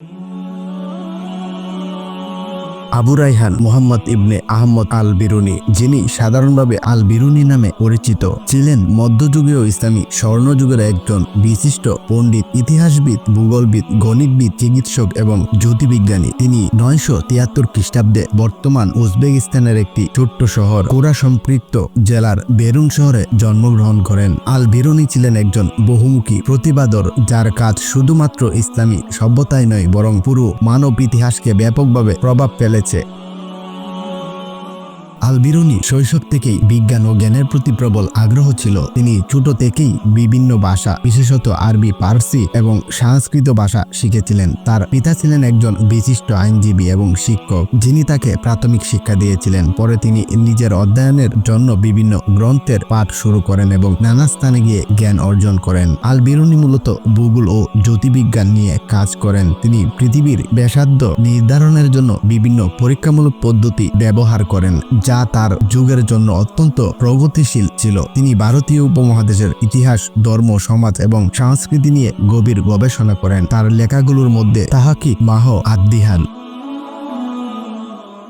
Mm-hmm. Abu Raihan Mohammad ইবনে আহমদ আল বিরুনি যিনি সাধারণভাবে আল বিরুনি নামে পরিচিত, ছিলেন মধ্যযুগীয় ইসলামী স্বর্ণযুগের একজন বিশিষ্ট পণ্ডিত, ইতিহাসবিদ, ভূগোলবিদ, গণিতবিদ, চিকিৎসক এবং জ্যোতির্বিজ্ঞানী। তিনি নয়শো তিয়াত্তর খ্রিস্টাব্দে বর্তমান উজবেকিস্তানের একটি ছোট্ট শহর কোরা সম্পৃক্ত জেলার বেরুন শহরে জন্মগ্রহণ করেন। আল বিরুনি ছিলেন একজন বহুমুখী প্রতিবাদর, যার কাজ শুধুমাত্র ইসলামী সভ্যতায় নয়, বরং পুরো মানব ইতিহাসকে ব্যাপকভাবে প্রভাব hizmeti আলবিরুনি শৈশব থেকেই বিজ্ঞান ও জ্ঞানের প্রতি প্রবল আগ্রহ ছিল। তিনি ছোট থেকেই বিভিন্ন ভাষা, বিশেষত আরবি, পার্সি এবং সংস্কৃত ভাষা শিখেছিলেন। তার পিতা ছিলেন একজন বিশিষ্ট আইনজীবী এবং শিক্ষক, যিনি তাকে প্রাথমিক শিক্ষা দিয়েছিলেন। পরে তিনি নিজের অধ্যয়নের জন্য বিভিন্ন গ্রন্থের পাঠ শুরু করেন এবং নানা স্থানে গিয়ে জ্ঞান অর্জন করেন। আল বিরুনি মূলত ভূগোল ও জ্যোতির্বিজ্ঞান নিয়ে কাজ করেন। তিনি পৃথিবীর ব্যাসার্ধ নির্ধারণের জন্য বিভিন্ন পরীক্ষামূলক পদ্ধতি ব্যবহার করেন, যা তার যুগের জন্য অত্যন্ত প্রগতিশীল ছিল। তিনি ভারতীয় উপমহাদেশের ইতিহাস, ধর্ম, সমাজ এবং সংস্কৃতি নিয়ে গভীর গবেষণা করেন। তার লেখাগুলোর মধ্যে তাহাকি মাহ আদ্দিহান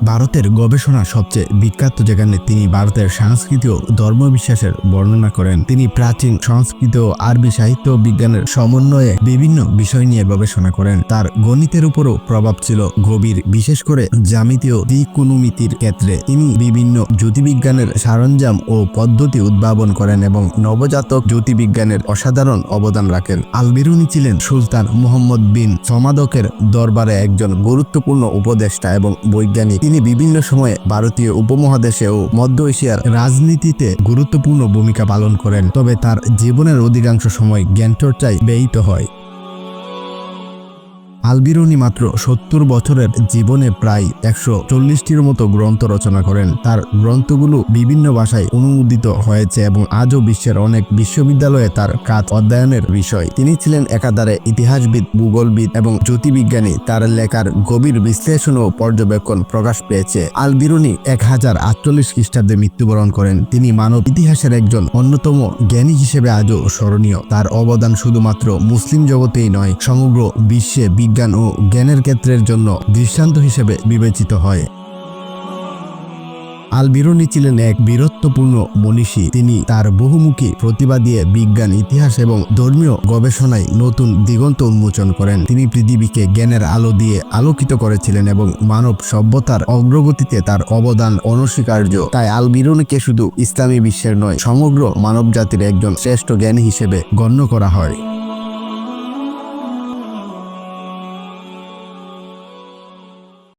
ভারতের গবেষণা সবচেয়ে বিখ্যাত যেখানে তিনি ভারতের সংস্কৃতি ও ধর্মবিশ্বাসের বর্ণনা করেন। তিনি প্রাচীন সংস্কৃত ও আরবি সাহিত্য বিজ্ঞানের সমন্বয়ে বিভিন্ন বিষয় নিয়ে গবেষণা করেন। তার গণিতের উপরও প্রভাব ছিল গভীর। বিশেষ করে জ্যামিতি ও ত্রিকোণমিতির ক্ষেত্রে তিনি বিভিন্ন জ্যোতির্বিজ্ঞানের সরঞ্জাম ও পদ্ধতি উদ্ভাবন করেন এবং নবজাতক জ্যোতির্বিজ্ঞানের অসাধারণ অবদান রাখেন। আলবিরুনি ছিলেন সুলতান মোহাম্মদ বিন সমাদকের দরবারে একজন গুরুত্বপূর্ণ উপদেষ্টা এবং বৈজ্ঞানিক। তিনি বিভিন্ন সময়ে ভারতীয় উপমহাদেশে ও মধ্য এশিয়ার রাজনীতিতে গুরুত্বপূর্ণ ভূমিকা পালন করেন, তবে তার জীবনের অধিকাংশ সময় জ্ঞানচর্চায় ব্যয়িত হয়। আলবিরুনি মাত্র সত্তর বছরের জীবনে প্রায় একশো চল্লিশটির মতো গ্রন্থ রচনা করেন। তার গ্রন্থগুলো বিভিন্ন ভাষায় অনুমোদিত হয়েছে এবং আজও বিশ্বের অনেক বিশ্ববিদ্যালয়ে তার কাজ অধ্যয়নের বিষয়। তিনি ছিলেন একাধারে ইতিহাসবিদ, ভূগোলবিদ এবং জ্যোতির্বিজ্ঞানী। তার লেখার গভীর বিশ্লেষণ ও পর্যবেক্ষণ প্রকাশ পেয়েছে। আলবিরুনি এক হাজার আটচল্লিশ খ্রিস্টাব্দে মৃত্যুবরণ করেন। তিনি মানব ইতিহাসের একজন অন্যতম জ্ঞানী হিসেবে আজও স্মরণীয়। তার অবদান শুধুমাত্র মুসলিম জগতেই নয়, সমগ্র বিশ্বে বিজ্ঞান ও জ্ঞানের ক্ষেত্রের জন্য দৃষ্টান্ত হিসেবে বিবেচিত হয়। আল বিরুনি ছিলেন এক বীরত্বপূর্ণ মনীষী। তিনি তার বহুমুখী প্রতিভা দিয়ে বিজ্ঞান, ইতিহাস এবং ধর্মীয় গবেষণায় নতুন দিগন্ত উন্মোচন করেন। তিনি পৃথিবীকে জ্ঞানের আলো দিয়ে আলোকিত করেছিলেন এবং মানব সভ্যতার অগ্রগতিতে তার অবদান অনস্বীকার্য। তাই আল বিরুনিকে শুধু ইসলামী বিশ্বের নয়, সমগ্র মানব জাতির একজন শ্রেষ্ঠ জ্ঞানী হিসেবে গণ্য করা হয়।